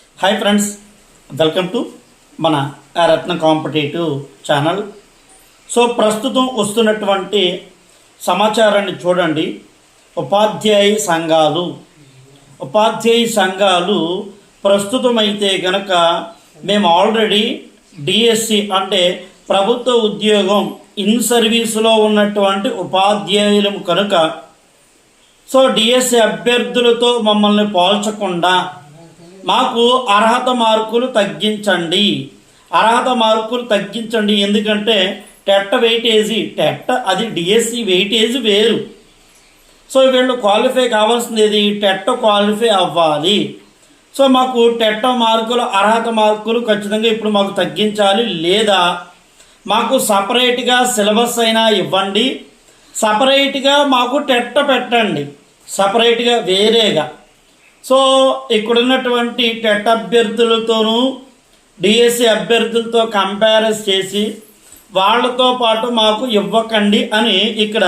Hi friends welcome to మన రత్న competitive channel so ప్రస్తుతం వస్తున్నటువంటి సమాచారాన్ని చూడండి. ఉపాధ్యాయ సంఘాలు. ఉపాధ్యాయ సంఘాలు ప్రస్తుతం అయితే గనక మేము ఆల్రెడీ డిఎస్సి అంటే ప్రభుత్వ ఉద్యోగం ఇన్ సర్వీసులో ఉన్నటువంటి ఉపాధ్యాయులము కనుక. సో డిఎస్సి అభ్యర్థులతో మమ్మల్ని పోల్చకుండా మాకు అర్హత మార్కులు తగ్గించండి. అర్హత మార్కులు తగ్గించండి ఎందుకంటే టెట్ వెయిటేజీ టెట్ అది డిఎస్సి వెయిటేజ్ వేరు. సో వీళ్ళు క్వాలిఫై కావాల్సింది ఏది టెట్ క్వాలిఫై అవ్వాలి. సో మాకు టెట్ మార్కులు అర్హత మార్కులు ఖచ్చితంగా ఇప్పుడు మాకు తగ్గించాలి లేదా మాకు సపరేట్గా సిలబస్ అయినా ఇవ్వండి. సపరేట్గా మాకు టెట్ట పెట్టండి. సపరేట్గా వేరేగా. సో ఇక్కడున్నటువంటి టెట్ అభ్యర్థులతోనూ డిఎస్సి అభ్యర్థులతో కంపారిజ్ చేసి వాళ్ళతో పాటు మాకు ఇవ్వకండి అని ఇక్కడ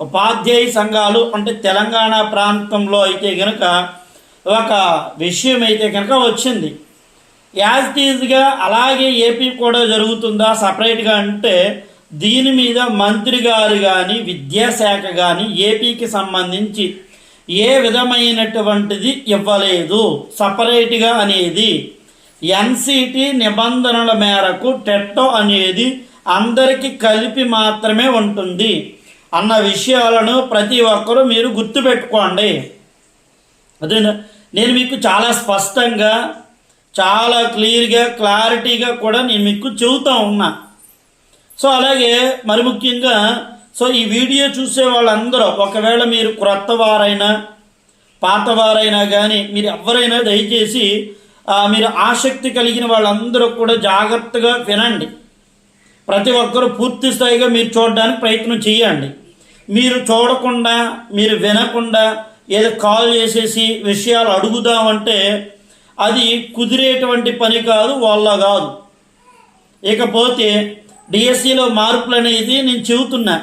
ఉపాధ్యాయ సంఘాలు అంటే తెలంగాణ ప్రాంతంలో అయితే కనుక ఒక విషయం అయితే కనుక వచ్చింది. యాజ్ టీజ్గా అలాగే ఏపీ కూడా జరుగుతుందా సపరేట్గా అంటే దీని మీద మంత్రి గారు కానీ విద్యాశాఖ కానీ ఏపీకి సంబంధించి ఏ విధమైనటువంటిది ఇవ్వలేదు. సపరేట్గా అనేది ఎన్సిటి నిబంధనల మేరకు టెట్టో అనేది అందరికీ కలిపి మాత్రమే ఉంటుంది. అన్న విషయాలను ప్రతి ఒక్కరూ మీరు గుర్తుపెట్టుకోండి. అదే నేను మీకు చాలా స్పష్టంగా చాలా క్లియర్గా క్లారిటీగా కూడా నేను మీకు చెబుతా ఉన్నా. సో అలాగే మరి ముఖ్యంగా సో ఈ వీడియో చూసే వాళ్ళందరూ ఒకవేళ మీరు క్రొత్త వారైనా పాతవారైనా కానీ మీరు ఎవరైనా దయచేసి మీరు ఆసక్తి కలిగిన వాళ్ళందరూ కూడా జాగ్రత్తగా వినండి. ప్రతి ఒక్కరూ పూర్తి స్థాయిగా మీరు చూడడానికి ప్రయత్నం చేయండి. మీరు చూడకుండా మీరు వినకుండా ఏదో కాల్ చేసేసి విషయాలు అడుగుదామంటే అది కుదిరేటువంటి పని కాదు వాళ్ళ కాదు. ఇకపోతే డిఎస్సిలో మార్పులు అనేది నేను చెబుతున్నా.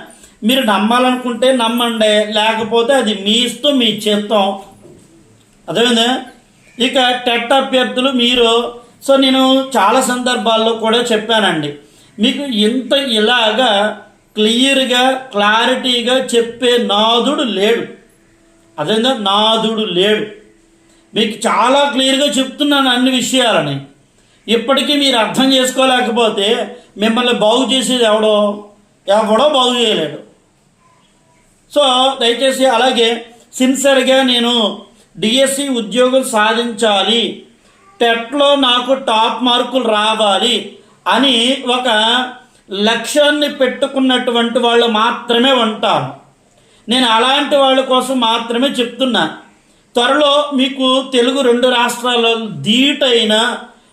మీరు నమ్మాలనుకుంటే నమ్మండి లేకపోతే అది మీ ఇష్టం మీ చేస్తాం అర్థమైందా? ఇక టెట్ అభ్యర్థులు మీరు. సో నేను చాలా సందర్భాల్లో కూడా చెప్పానండి. మీకు ఇంత ఇలాగా క్లియర్గా క్లారిటీగా చెప్పే నాదుడు లేడు. అదేవిధంగా నాదుడు లేడు. మీకు చాలా క్లియర్గా చెప్తున్నాను అన్ని విషయాలని. ఇప్పటికీ మీరు అర్థం చేసుకోలేకపోతే మిమ్మల్ని బాగు చేసేది ఎవడో? ఎవడో బాగు చేయలేడు. సో దయచేసి అలాగే సిన్సియర్గా నేను డిఎస్సి ఉద్యోగం సాధించాలి టెట్లో నాకు టాప్ మార్కులు రావాలి అని ఒక లక్ష్యాన్ని పెట్టుకున్నటువంటి వాళ్ళు మాత్రమే ఉంటారు. నేను అలాంటి వాళ్ళ కోసం మాత్రమే చెప్తున్నా. త్వరలో మీకు తెలుగు రెండు రాష్ట్రాల్లో ధీటైన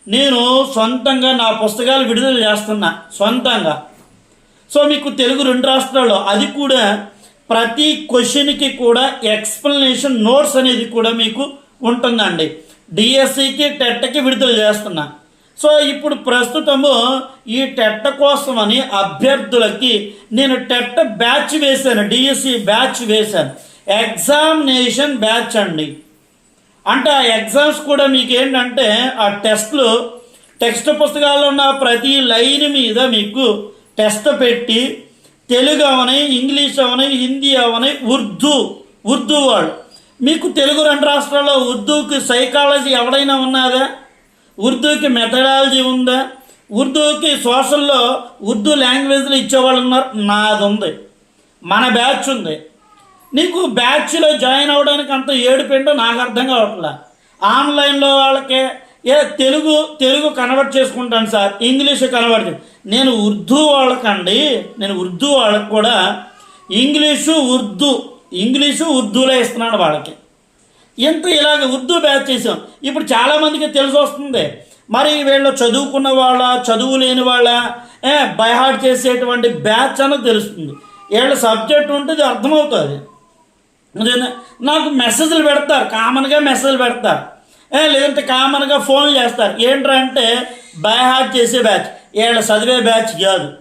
నేను సొంతంగా నా పుస్తకాలు విడుదల చేస్తున్నా సొంతంగా. సో మీకు తెలుగు రెండు రాష్ట్రాల్లో అది కూడా ప్రతి క్వశ్చన్కి కూడా ఎక్స్ప్లెనేషన్ నోట్స్ అనేది కూడా మీకు ఉంటుందండి. డిఎస్సికి టెట్కి విడుదల చేస్తున్నా. సో ఇప్పుడు ప్రస్తుతము ఈ టెట్ట కోసమని అభ్యర్థులకి నేను టెట్ట బ్యాచ్ వేశాను డిఎస్సి బ్యాచ్ వేశాను. ఎగ్జామినేషన్ బ్యాచ్ అండి. అంటే ఆ ఎగ్జామ్స్ కూడా మీకు ఏంటంటే ఆ టెస్ట్లు టెక్స్ట్ పుస్తకాల్లో ఉన్న ప్రతి లైన్ మీద మీకు టెస్ట్ పెట్టి తెలుగు అవని ఇంగ్లీష్ అవని హిందీ అవని ఉర్దూ ఉర్దూ వాళ్ళు మీకు తెలుగు రెండు రాష్ట్రాల్లో ఉర్దూకి సైకాలజీ ఎవడైనా ఉన్నారా? ఉర్దూకి మెథడాలజీ ఉందా? ఉర్దూకి సోషల్లో ఉర్దూ లాంగ్వేజ్లో ఇచ్చేవాళ్ళు ఉన్నారు? నాది ఉంది మన బ్యాచ్ ఉంది. నీకు బ్యాచ్లో జాయిన్ అవ్వడానికి అంత ఏడుపిండో నాకు అర్థం కావట్లే. ఆన్లైన్లో వాళ్ళకి ఏ తెలుగు తెలుగు కన్వర్ట్ చేసుకుంటాను సార్. ఇంగ్లీష్ కన్వర్ట్ నేను ఉర్దూ వాళ్ళకండి నేను ఉర్దూ వాళ్ళకి కూడా ఇంగ్లీషు ఉర్దూ ఇంగ్లీషు ఉర్దూలో ఇస్తున్నాను వాళ్ళకి. ఎంత ఇలాగ ఉర్దూ బ్యాచ్ చేసాం ఇప్పుడు చాలామందికి తెలిసి వస్తుంది. మరి వీళ్ళు చదువుకున్న వాళ్ళ చదువు లేని వాళ్ళ బైహార్ట్ చేసేటువంటి బ్యాచ్ అని తెలుస్తుంది. వీళ్ళ సబ్జెక్ట్ ఉంటుంది అర్థమవుతుంది. నాకు మెసేజ్లు పెడతారు. కామన్గా మెసేజ్లు పెడతారు. లేదంటే కామన్గా ఫోన్లు చేస్తారు. ఏంట్రా అంటే బై హార్ట్ చేసే బ్యాచ్. వీళ్ళ చదివే బ్యాచ్ కాదు.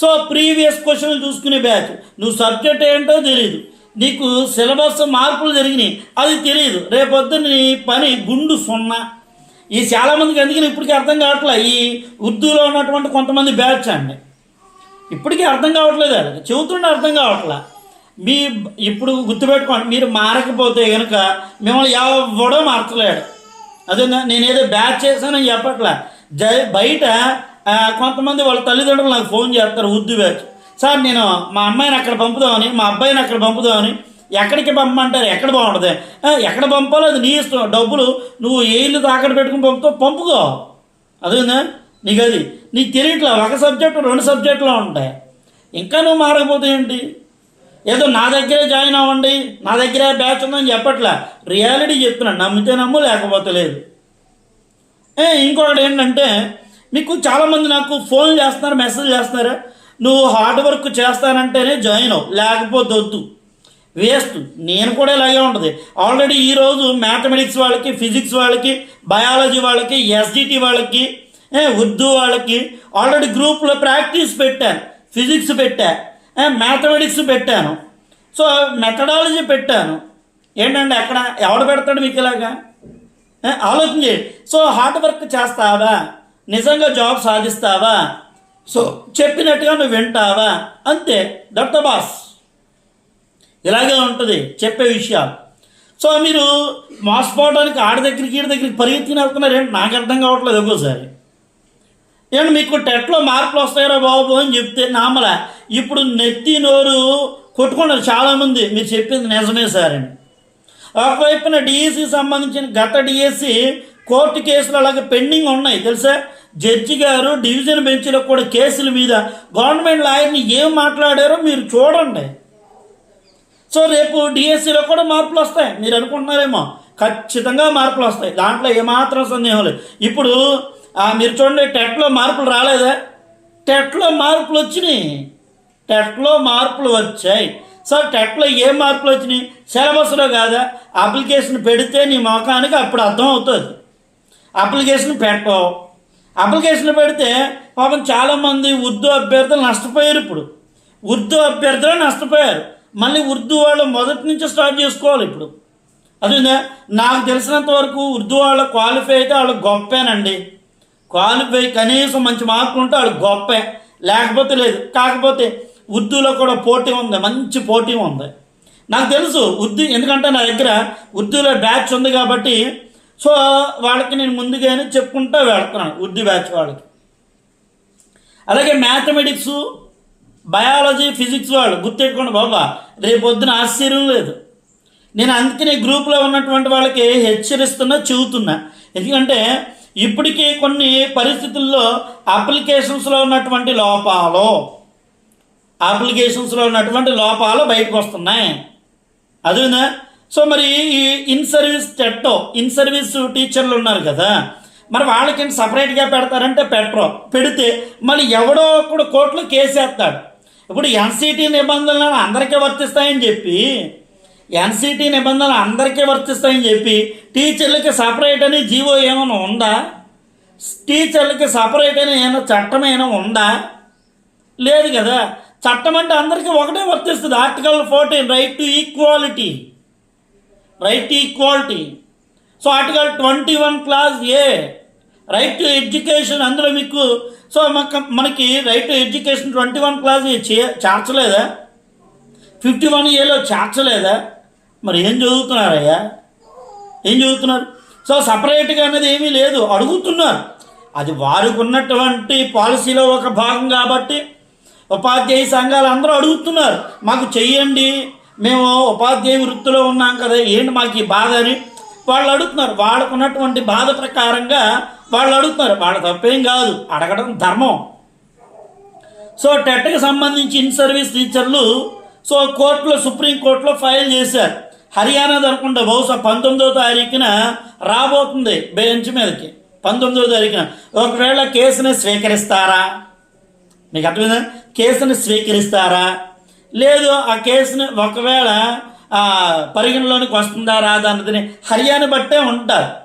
సో ప్రీవియస్ క్వశ్చన్లు చూసుకునే బ్యాచ్. నువ్వు సబ్జెక్ట్ ఏంటో తెలియదు నీకు సిలబస్ మార్పులు జరిగినాయి. అది తెలియదు రేపొద్దున నీ పని గుండు సున్నా. ఈ చాలామందికి అందుకని ఇప్పటికీ అర్థం కావట్లే. ఈ ఉర్దూలో ఉన్నటువంటి కొంతమంది బ్యాచ్ అండి. ఇప్పటికీ అర్థం కావట్లేదు అది చెబుతుండే అర్థం కావట్లే. మీ ఇప్పుడు గుర్తుపెట్టుకోండి. మీరు మారకపోతే కనుక మిమ్మల్ని ఎవడో మార్చలేడు. అదే నేనేదో బ్యాచ్ చేశానని చెప్పట్లా జ బయట కొంతమంది వాళ్ళ తల్లిదండ్రులు నాకు ఫోన్ చేస్తారు ఉర్దూ బ్యాచ్. సార్ నేను మా అమ్మాయిని అక్కడ పంపుదామని మా అబ్బాయిని అక్కడ పంపుదామని ఎక్కడికి పంపమంటారు? ఎక్కడ బాగుంటుంది? ఎక్కడ పంపాలో అది నీ ఇష్టం. డబ్బులు నువ్వు ఏ ఇల్లు తాకట్టు పెట్టుకుని పంపుతావు పంపుకో. అదేనా నీకు అది. నీకు తెలియట్లా ఒక సబ్జెక్టు రెండు సబ్జెక్టులో ఉంటాయి. ఇంకా నువ్వు మారకపోతే ఏంటి? ఏదో నా దగ్గరే జాయిన్ అవ్వండి నా దగ్గరే బ్యాచ్ ఉందని చెప్పట్లే. రియాలిటీ చెప్తున్నాను నమ్మితే నమ్ము లేకపోతే లేదు. ఏ ఇంకొకటి ఏంటంటే మీకు చాలామంది నాకు ఫోన్ చేస్తున్నారు మెసేజ్ చేస్తున్నారు. నువ్వు హార్డ్ వర్క్ చేస్తానంటేనే జాయిన్ అవ్వు లేకపోతే వద్దు. వేస్ట్. నేను కూడా ఇలాగే ఉంటుంది. ఆల్రెడీ ఈరోజు మ్యాథమెటిక్స్ వాళ్ళకి ఫిజిక్స్ వాళ్ళకి బయాలజీ వాళ్ళకి ఎస్జిటి వాళ్ళకి ఉర్దూ వాళ్ళకి ఆల్రెడీ గ్రూప్లో ప్రాక్టీస్ పెట్టాను ఫిజిక్స్ పెట్టా. మ్యాథమెటిక్స్ పెట్టాను. సో మెథడాలజీ పెట్టాను. ఏంటంటే ఎక్కడ ఎవడు పెడతాడు మీకు ఇలాగా? ఆలోచించి ఆలోచన సో హార్డ్ వర్క్ చేస్తావా? నిజంగా జాబ్ సాధిస్తావా? సో చెప్పినట్టుగా నువ్వు వింటావా? అంతే. దట్ బాస్ ఇలాగే ఉంటుంది. చెప్పే విషయాలు. సో మీరు మోసపోవడానికి ఆడ దగ్గరికి ఈడ దగ్గరికి పరిగెత్తిన వెళ్తున్నారు ఏంటి? నాకు అర్థం కావట్లేదు ఒక్కోసారి. ఏంటి మీకు టెట్లో మార్కులు వస్తాయరా బాబు అని చెప్తే నామల. ఇప్పుడు నెత్తి నోరు కొట్టుకున్నారు చాలామంది. మీరు చెప్పింది నిజమే సార్ అని. ఒకవైపున డిఎస్సి సంబంధించిన గత డిఎస్సి కోర్టు కేసులు అలాగే పెండింగ్ ఉన్నాయి తెలుసా? జడ్జి గారు డివిజన్ బెంచ్లో కూడా కేసుల మీద గవర్నమెంట్ లాయర్ని ఏం మాట్లాడారో మీరు చూడండి. సో రేపు డిఎస్సిలో కూడా మార్పులు వస్తాయి. మీరు అనుకుంటున్నారేమో? ఖచ్చితంగా మార్పులు వస్తాయి. దాంట్లో ఏమాత్రం సందేహం లేదు. ఇప్పుడు మీరు చూడండి టెట్లో మార్పులు రాలేదా? టెట్లో మార్పులు వచ్చినాయి. టెట్లో మార్పులు వచ్చాయి. సో టెట్లో ఏ మార్పులు వచ్చినాయి? సిలబస్లో కాదా? అప్లికేషన్ పెడితే నీ మొఖానికి అప్పుడు అర్థం అవుతుంది. అప్లికేషన్ పెట్టవు. అప్లికేషన్ పెడితే పాపం చాలామంది ఉర్దూ అభ్యర్థులు నష్టపోయారు ఇప్పుడు. ఉర్దూ అభ్యర్థులు నష్టపోయారు. మళ్ళీ ఉర్దూ వాళ్ళు మొదటి నుంచి స్టార్ట్ చేసుకోవాలి ఇప్పుడు. అదే నాకు తెలిసినంత వరకు ఉర్దూ వాళ్ళ క్వాలిఫై అయితే వాళ్ళు గొప్పేనండి. క్వాలిఫై కనీసం మంచి మార్కులు ఉంటే వాళ్ళు గొప్పే. లేకపోతే లేదు. కాకపోతే ఉర్దూలో కూడా పోటీ ఉంది. మంచి పోటీ ఉంది. నాకు తెలుసు ఉర్దూ ఎందుకంటే నా దగ్గర ఉర్దూలో బ్యాచ్ ఉంది కాబట్టి సో వాళ్ళకి నేను ముందుగానే చెప్పుకుంటూ వెళ్తున్నాను ఉర్దూ బ్యాచ్ వాళ్ళకి. అలాగే మ్యాథమెటిక్స్ బయాలజీ ఫిజిక్స్ వాళ్ళు గుర్తెట్టుకోండి బాబా రేపొద్దున ఆశ్చర్యం లేదు. నేను అందుకనే గ్రూప్లో ఉన్నటువంటి వాళ్ళకి హెచ్చరిస్తున్నా చెబుతున్నా. ఎందుకంటే ఇప్పటికీ కొన్ని పరిస్థితుల్లో అప్లికేషన్స్లో ఉన్నటువంటి లోపాలు. అప్లికేషన్స్లో ఉన్నటువంటి లోపాలు బయటకు వస్తున్నాయి. అదేనా? సో మరి ఈ ఇన్ సర్వీస్ టెట్టో ఇన్ సర్వీస్ టీచర్లు ఉన్నారు కదా మరి వాళ్ళకి సపరేట్గా పెడతారంటే పెట్టరు పెడితే మళ్ళీ ఎవడో ఒకడు కోర్టులో కేసేస్తాడు. ఇప్పుడు ఎన్సిటీ నిబంధనలు అందరికీ వర్తిస్తాయని చెప్పి ఎన్సిటీ నిబంధనలు అందరికీ వర్తిస్తాయని చెప్పి టీచర్లకి సపరేట్ అని జీవో ఏమైనా ఉందా? టీచర్లకి సపరేట్ అని ఏమైనా చట్టం ఏమైనా ఉందా? లేదు కదా. చట్టం అంటే అందరికీ ఒకటే వర్తిస్తుంది. Article fourteen right to equality right to equality so article twenty one clause A right to education అందులో మీకు సో మనకి మనకి right to education twenty one clause చేర్చలేదా? Fifty one ఏలో చేర్చలేదా? మరి ఏం చదువుతున్నారయ్యా? ఏం చదువుతున్నారు? సో సపరేట్గా అనేది ఏమీ లేదు. అడుగుతున్నారు. అది వారికి ఉన్నటువంటి పాలసీలో ఒక భాగం కాబట్టి ఉపాధ్యాయ సంఘాలు అందరూ అడుగుతున్నారు. మాకు చెయ్యండి. మేము ఉపాధ్యాయ వృత్తిలో ఉన్నాం కదా ఏంటి మాకు ఈ బాధ అని? వాళ్ళు అడుగుతున్నారు. వాళ్ళకు ఉన్నటువంటి బాధ ప్రకారంగా వాళ్ళు అడుగుతున్నారు. వాళ్ళ తప్పేం కాదు. అడగడం ధర్మం. సో టెట్కి సంబంధించి ఇన్ సర్వీస్ టీచర్లు సో కోర్టులో సుప్రీంకోర్టులో ఫైల్ చేశారు. హర్యానా అనుకుంటా బహుశా పంతొమ్మిదో తారీఖున రాబోతుంది బెంచ్ మీదకి. పంతొమ్మిదో తారీఖున. ఒకవేళ కేసుని స్వీకరిస్తారా? మీకు అర్థమైందా? కేసుని స్వీకరిస్తారా? లేదు ఆ కేసుని ఒకవేళ పరిగణలోనికి వస్తుందా రాదా అన్నది హర్యానా బట్టే ఉంటారు.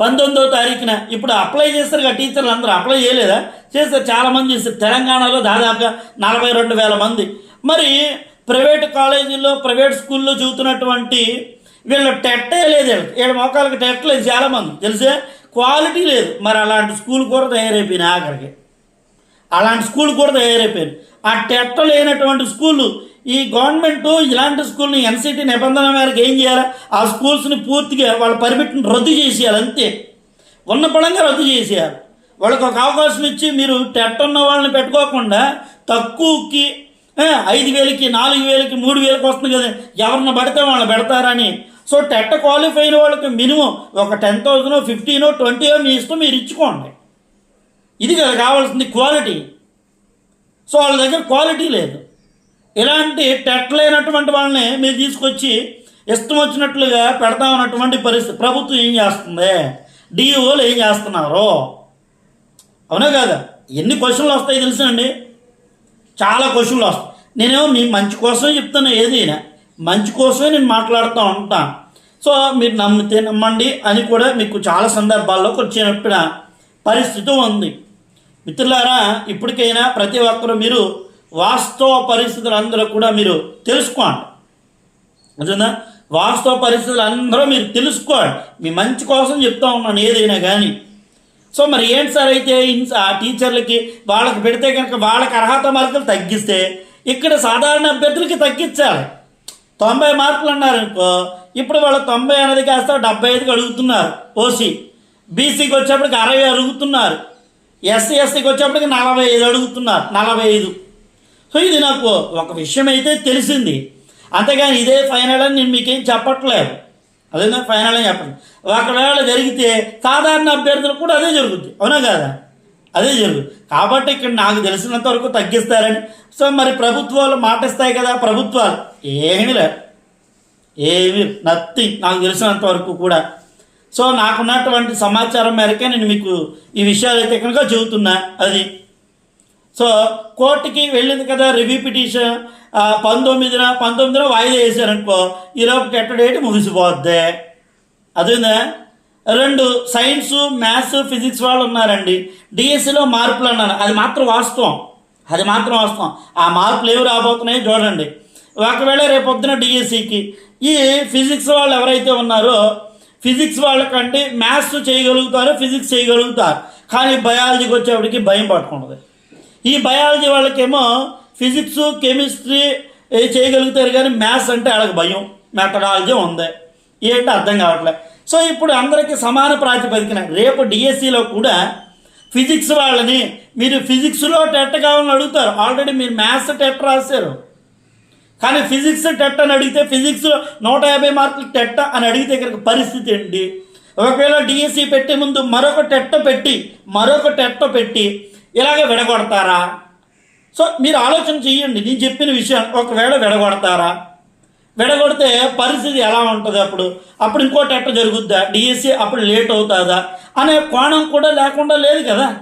పంతొమ్మిదో తారీఖున. ఇప్పుడు అప్లై చేస్తారు కదా టీచర్లు అందరూ. అప్లై చేయలేదా? చేస్తారు. చాలామంది చేస్తారు. తెలంగాణలో దాదాపుగా నలభై రెండు వేల మంది. మరి ప్రైవేట్ కాలేజీల్లో ప్రైవేట్ స్కూల్లో చదువుతున్నటువంటి వీళ్ళు టెట్టే లేదు వీళ్ళకి. వీళ్ళ మోకాళ్ళకి టెట్ లేదు చాలామంది. తెలిసే? క్వాలిటీ లేదు. మరి అలాంటి స్కూల్ కూడా తయారైపోయినాయి ఆఖరికి. అలాంటి స్కూల్ కూడా తయారైపోయింది. ఆ టెట్ట లేనటువంటి స్కూళ్ళు ఈ గవర్నమెంట్ ఇలాంటి స్కూల్ని ఎన్సీటీ నిబంధన మేరకు ఏం చేయాలి? ఆ స్కూల్స్ని పూర్తిగా వాళ్ళ పర్మిట్ని రద్దు చేసేయాలి అంతే. ఉన్న పడంగా రద్దు చేసేయాలి. వాళ్ళకి ఒక అవకాశం ఇచ్చి మీరు టెట్ ఉన్న వాళ్ళని పెట్టుకోకుండా తక్కువకి ఐదు వేలకి నాలుగు వేలకి మూడు వేలకి వస్తుంది కదా. ఎవరిని పడితే వాళ్ళని పెడతారని. సో టెట్ క్వాలిఫై అయిన వాళ్ళకి మినిమం ఒక టెన్ థౌసండ్ ఫిఫ్టీనో ట్వంటీయో మీ ఇష్టం మీరు ఇచ్చుకోండి. ఇది కదా కావాల్సింది క్వాలిటీ. సో వాళ్ళ దగ్గర క్వాలిటీ లేదు. ఇలాంటి టెట్ లేనటువంటి వాళ్ళని మీరు తీసుకొచ్చి ఇష్టం వచ్చినట్లుగా పెడతామన్నటువంటి పరిస్థితి ప్రభుత్వం ఏం చేస్తుంది? డిఓలు ఏం చేస్తున్నారు? అవునా కదా? ఎన్ని క్వశ్చన్లు వస్తాయి తెలుసండి చాలా క్వశ్చన్లు వస్తాయి. నేనేమో మీ మంచి కోసమే చెప్తాను ఏదైనా. మంచి కోసమే నేను మాట్లాడుతూ ఉంటాను సో మీరు నమ్మితే నమ్మండి అని కూడా మీకు చాలా సందర్భాల్లో వచ్చినప్పుడు పరిస్థితి ఉంది. మిత్రులారా ఇప్పటికైనా ప్రతి ఒక్కరు మీరు వాస్తవ పరిస్థితులు అందరూ కూడా మీరు తెలుసుకోండి. అర్థందా వాస్తవ పరిస్థితులు అందరూ మీరు తెలుసుకోండి. మీ మంచి కోసం చెప్తా ఉన్నాను ఏదైనా కానీ. సో మరి ఏంటి సార్ అయితే ఆ టీచర్లకి వాళ్ళకి పెడితే కనుక వాళ్ళకి అర్హత మార్కులు తగ్గిస్తే ఇక్కడ సాధారణ అభ్యర్థులకి తగ్గించాలి. తొంభై మార్కులు అన్నారనుకో ఇప్పుడు వాళ్ళు తొంభై అనేది కాస్త డెబ్బై ఐదుకి అడుగుతున్నారు ఓసీ. బీసీకి వచ్చేప్పటికి అరవై అడుగుతున్నారు. ఎస్సీ ఎస్సీకి వచ్చేప్పటికి నలభై ఐదు అడుగుతున్నారు. నలభై ఐదు. సో ఇది నాకు ఒక విషయం అయితే తెలిసింది. అంతేగాని ఇదే ఫైనల్ అని నేను మీకేం చెప్పట్లేదు. అదేనా ఫైనల్గా చెప్పండి. ఒకవేళ జరిగితే సాధారణ అభ్యర్థులకు కూడా అదే జరుగుద్ది. అవునా కాదా? అదే జరుగుతుంది కాబట్టి ఇక్కడ నాకు తెలిసినంత వరకు తగ్గిస్తారని. సో మరి ప్రభుత్వాలు మాటిస్తాయి కదా ప్రభుత్వాలు. ఏమీ లేదు ఏమి నథింగ్ నాకు తెలిసినంత వరకు కూడా. సో నాకున్నటువంటి సమాచారం మేరకే నేను మీకు ఈ విషయాలు అయితే కనుక చెబుతున్నా. అది సో కోర్టుకి వెళ్ళింది కదా రివ్యూ పిటిషన్. పంతొమ్మిదిన పంతొమ్మిదిన వాయిదా వేసారనుకో ఈలోపు టెట్ డేట్ ముగిసిపోద్ది. అదేనా రెండు సైన్స్ మ్యాథ్స్ ఫిజిక్స్ వాళ్ళు ఉన్నారండి. డిఎస్సిలో మార్పులు అన్నారు. అది మాత్రం వాస్తవం. అది మాత్రం వాస్తవం. ఆ మార్పులు ఏవి రాబోతున్నాయో చూడండి. ఒకవేళ రేపొద్దున డిఎస్సికి ఈ ఫిజిక్స్ వాళ్ళు ఎవరైతే ఉన్నారో ఫిజిక్స్ వాళ్ళకంటే మ్యాథ్స్ చేయగలుగుతారు ఫిజిక్స్ చేయగలుగుతారు. కానీ బయాలజీకి వచ్చేప్పటికి భయం పట్టుకుంటుంది. ఈ బయాలజీ వాళ్ళకేమో ఫిజిక్స్ కెమిస్ట్రీ చేయగలుగుతారు కానీ మ్యాథ్స్ అంటే వాళ్ళకి భయం. మెథడాలజీ ఉంది. ఏంటో అర్థం కావట్లేదు సో ఇప్పుడు అందరికీ సమాన ప్రాతిపదికన రేపు డిఎస్సిలో కూడా ఫిజిక్స్ వాళ్ళని మీరు ఫిజిక్స్లో టెట్ కావాలని అడుగుతారు. ఆల్రెడీ మీరు మ్యాథ్స్ టెట్ రాశారు. కానీ ఫిజిక్స్ టెట్ అని అడిగితే ఫిజిక్స్ నూట యాభై మార్కులు టెట్ అని అడిగితే ఇక్కడికి పరిస్థితి ఏంటి? ఒకవేళ డిఎస్సి పెట్టే ముందు మరొక టెట్ట పెట్టి మరొక టెట్ట పెట్టి ఇలాగే విడగొడతారా? సో మీరు ఆలోచన చెయ్యండి నేను చెప్పిన విషయం ఒకవేళ విడగొడతారా? విడగొడితే పరిస్థితి ఎలా ఉంటుంది అప్పుడు? అప్పుడు ఇంకో టెట్ట జరుగుద్దా? డిఎస్సి అప్పుడు లేట్ అవుతుందా? అనే కోణం కూడా లేకుండా లేదు కదా?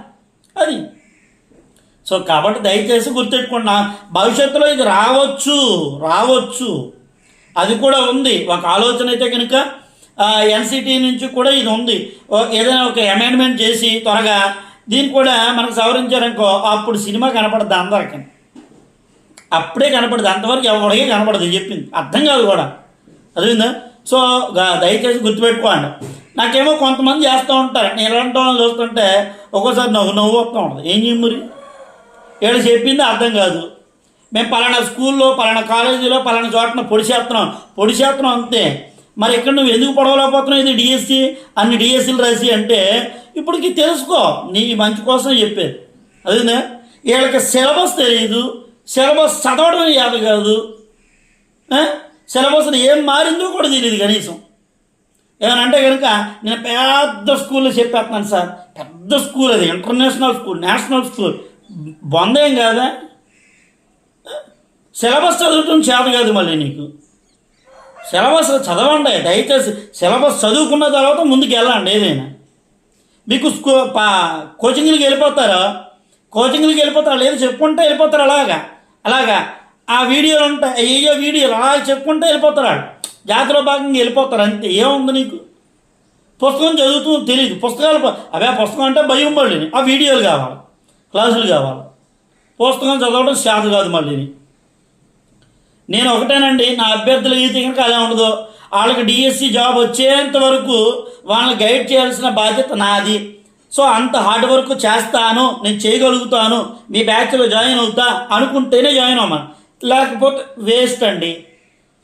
అది. సో కాబట్టి దయచేసి గుర్తెట్టుకున్నా భవిష్యత్తులో ఇది రావచ్చు రావచ్చు. అది కూడా ఉంది. ఒక ఆలోచన అయితే కనుక ఎన్సిటీ నుంచి కూడా ఇది ఉంది. ఏదైనా ఒక అమెండ్మెంట్ చేసి త్వరగా దీన్ని కూడా మనకు సవరించారనుకో అప్పుడు సినిమా కనపడద్దు అందరికీ. అప్పుడే కనపడదు. అంతవరకు ఎవరికే కనపడదు చెప్పింది. అర్థం కాదు కూడా. అదేందా సో దయచేసి గుర్తుపెట్టుకోండి. నాకేమో కొంతమంది చేస్తూ ఉంటారు. నేను ఇలాంటి వాళ్ళని చూస్తుంటే ఒక్కోసారి నవ్వు నవ్వు వస్తూ ఉంటుంది. ఏం చేయం మరి? ఏడు చెప్పింది అర్థం కాదు. మేము పలానా స్కూల్లో పలానా కాలేజీలో పలానా చోటన పొడి చేస్తున్నాం. పొడి చేస్తున్నాం అంతే. మరి ఇక్కడ నువ్వు ఎందుకు పొడవలేకపోతున్నావు? ఇది డిఎస్సి అన్ని డిఎస్సీలు రాసి అంటే ఇప్పటికి తెలుసుకో నీ మంచి కోసం చెప్పేది అదేనా వీళ్ళకి సిలబస్ తెలియదు సిలబస్ చదవడం యాద కాదు. సిలబస్ ఏం మారిందో కూడా తెలియదు కనీసం. ఏమైనా అంటే కనుక నేను పెద్ద స్కూల్లో చెప్పేస్తున్నాను సార్. పెద్ద స్కూల్ అది ఇంటర్నేషనల్ స్కూల్ నేషనల్ స్కూల్. బొందేం కాదా? సిలబస్ చదవటం చేత కాదు మళ్ళీ నీకు. సిలబస్ చదవండి దయచేసి. సిలబస్ చదువుకున్న తర్వాత ముందుకు వెళ్ళండి ఏదైనా. మీకు స్కూ పా కోచింగ్లకి వెళ్ళిపోతారా? కోచింగ్లకి వెళ్ళిపోతారా? లేదు చెప్పుకుంటే వెళ్ళిపోతారు? అలాగా? అలాగా? ఆ వీడియోలు ఉంటాయి అయ్యో వీడియోలు? అలా చెప్పుకుంటే వెళ్ళిపోతారు? వాళ్ళు జాతరలో భాగంగా వెళ్ళిపోతారు? అంతే. ఏముంది నీకు? పుస్తకం చదువుతూ తెలియదు పుస్తకాలు అవే పుస్తకం అంటే భయం మళ్ళీ ఆ వీడియోలు కావాలి. క్లాసులు కావాలి. పుస్తకం చదవడం శాత కాదు మళ్ళీ నేను ఒకటేనండి. నా అభ్యర్థులు ఈత కనుక అలా ఉండదు వాళ్ళకి డిఎస్సి జాబ్ వచ్చేంత వరకు వాళ్ళని గైడ్ చేయాల్సిన బాధ్యత నాది. సో అంత హార్డ్ వర్క్ చేస్తాను నేను చేయగలుగుతాను మీ బ్యాచ్లో జాయిన్ అవుతా అనుకుంటేనే జాయిన్ అవ్వమా లేకపోతే వేస్ట్ అండి.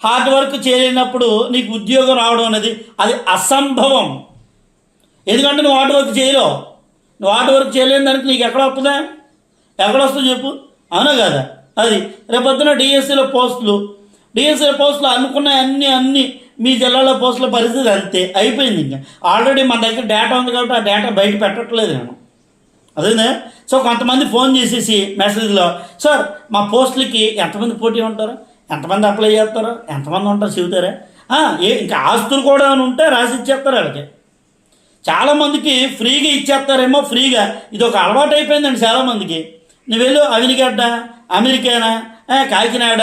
హార్డ్ వర్క్ చేయలేనప్పుడు నీకు ఉద్యోగం రావడం అనేది అది అసంభవం. ఎందుకంటే నువ్వు హార్డ్ వర్క్ చేయలేవు. నువ్వు హార్డ్ వర్క్ చేయలేని దానికి నీకు ఎక్కడ వస్తుందా? ఎక్కడ వస్తుంది చెప్పు? అవునా కదా? అది రేపొద్దున డిఎస్సీలో పోస్టులు డిఎస్సీలో పోస్టులు అనుకున్న అన్ని అన్ని మీ జిల్లాలో పోస్టుల పరిస్థితి అంతే అయిపోయింది ఇంకా. ఆల్రెడీ మన దగ్గర డేటా ఉంది కాబట్టి ఆ డేటా బయట పెట్టట్లేదు నేను. అదేనా సో కొంతమంది ఫోన్ చేసేసి మెసేజ్లో సార్ మా పోస్టులకి ఎంతమంది పోటీ ఉంటారు? ఎంతమంది అప్లై చేస్తారు? ఎంతమంది ఉంటారు చెబుతారా ఏ ఇంకా ఆస్తులు కూడా అని ఉంటే రాసి ఇచ్చేస్తారు వాళ్ళకి చాలామందికి ఫ్రీగా ఇచ్చేస్తారేమో ఫ్రీగా. ఇది ఒక అలవాటు అయిపోయిందండి చాలామందికి నువ్వు వెళ్ళు అవినిగడ్డ అమెరికానా? కాకినాడ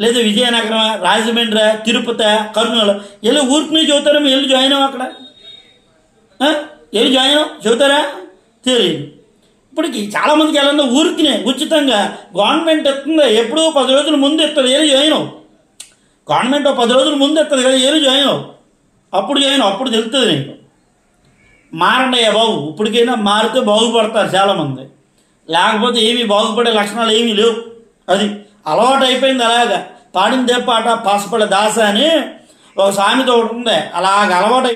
లేదా విజయనగరం రాజమండ్రి తిరుపతి కర్నూలు. వెళ్ళి ఊరికి చదువుతారా చదువుతారేమో వెళ్ళి జాయిన్ అవ్వు అక్కడ? ఎల్లు వెళ్ళి జాయిన్ చదువుతారా తెలియదు ఇప్పటికి చాలామందికి వెళ్ళండి ఊరికినే ఉచితంగా గవర్నమెంట్ ఇస్తుంది ఎప్పుడూ పది రోజుల ముందు ఇస్తుంది ఏది జాయిన్ అవ్వు. గవర్నమెంట్ పది రోజుల ముందు ఇస్తుంది కదా ఏది జాయిన్ అవ్వు. అప్పుడు జాయిన్ అప్పుడు తెలుస్తుంది నీకు. మారండి బాబు. ఇప్పటికైనా మారితే బాగుపడతారు చాలామంది. లేకపోతే ఏమీ బాగుపడే లక్షణాలు ఏమీ లేవు. అది. అలవాటు అయిపోయింది అలాగా. పాడిందే పాట పాసపడే దాస అని ఒక సామెత ఒకటి ఉంది. అలాగ అలవాటు